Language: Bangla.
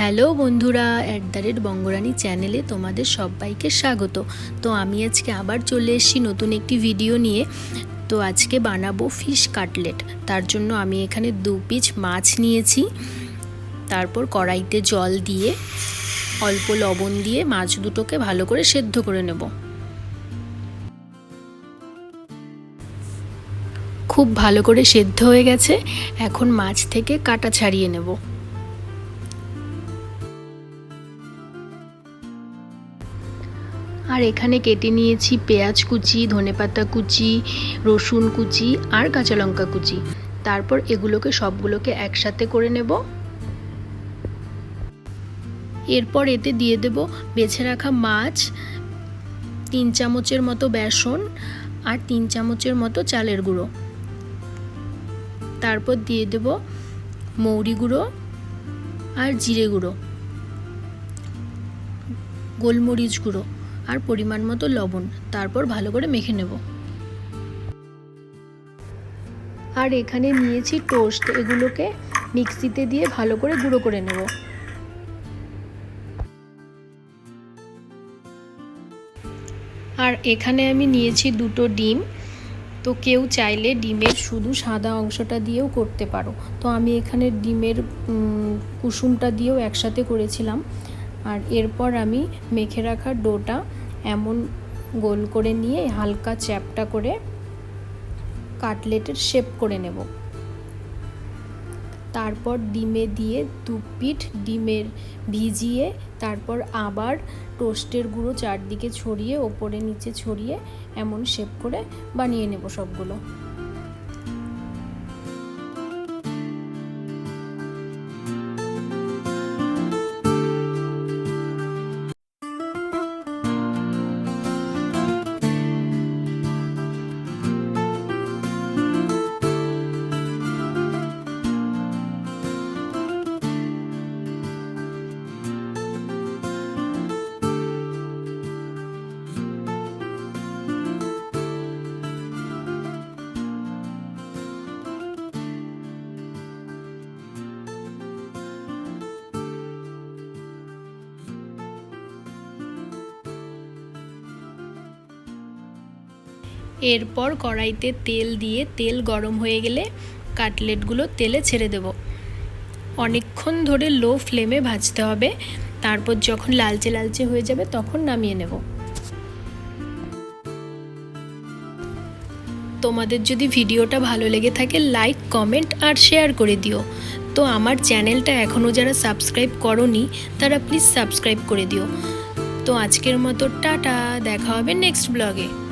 হ্যালো বন্ধুরা অ্যাট দ্য রেট বঙ্গরানী চ্যানেলে তোমাদের সবাইকে স্বাগত। তো আমি আজকে আবার চলে এসেছি নতুন একটি ভিডিও নিয়ে। তো আজকে বানাবো ফিশ কাটলেট তার জন্য আমি এখানে দু পিচ মাছ নিয়েছি। তারপর কড়াইতে জল দিয়ে অল্প লবণ দিয়ে মাছ দুটোকে ভালো করে সেদ্ধ করে নেব। খুব ভালো করে সেদ্ধ হয়ে গেছে। এখন মাছ থেকে কাটা ছাড়িয়ে নেব। আর এখানে কেটে নিয়েছি পেঁয়াজ কুচি, ধনেপাতা কুচি, রসুন কুচি আর কাঁচা লঙ্কা কুচি। তারপর এগুলোকে সবগুলোকে একসাথে করে নেব। এরপর এতে দিয়ে দেব বেছে রাখা মাছ, তিন চামচের মতো বেসন আর তিন চামচের মতো চালের গুঁড়ো। তারপর দিয়ে দেব মৌরি গুঁড়ো আর জিরে গুঁড়ো, গোলমরিচ গুঁড়ো। আর পরিমাণ মতো লবণ। তারপর ভালো করে মেখে নেব। আর এখানে নিয়েছি টোস্ট। এগুলোকে মিক্সিতে দিয়ে ভালো করে গুঁড়ো করে নেব। আর এখানে আমি নিয়েছি দুটো ডিম। তো কেউ চাইলে ডিমের শুধু সাদা অংশটা দিয়েও করতে পারো। তো আমি এখানে ডিমের কুসুমটা দিয়েও একসাথে করেছিলাম। আর এরপর আমি মেখে রাখা ডোটা এমন গোল করে নিয়ে হালকা চ্যাপটা করে কাটলেটের শেপ করে নেব। তারপর ডিমে দিয়ে দু পিঠ ডিমের ভিজিয়ে তারপর আবার টোস্টের গুঁড়ো চারদিকে ছড়িয়ে ওপরে নিচে ছড়িয়ে এমন শেপ করে বানিয়ে নেব সবগুলো। এরপর কড়াইতে তেল দিয়ে তেল গরম হয়ে গেলে কাটলেটগুলো তেলে ছেড়ে দেব। অনেকক্ষণ ধরে লো ফ্লেমে ভাজতে হবে। তারপর যখন লালচে লালচে হয়ে যাবে তখন নামিয়ে নেব। তোমাদের যদি ভিডিওটা ভালো লেগে থাকে লাইক কমেন্ট আর শেয়ার করে দিও। তো আমার চ্যানেলটা এখনও যারা সাবস্ক্রাইব করনি, তারা প্লিজ সাবস্ক্রাইব করে দিও। তো আজকের মতো টাটা, দেখা হবে নেক্সট ব্লগে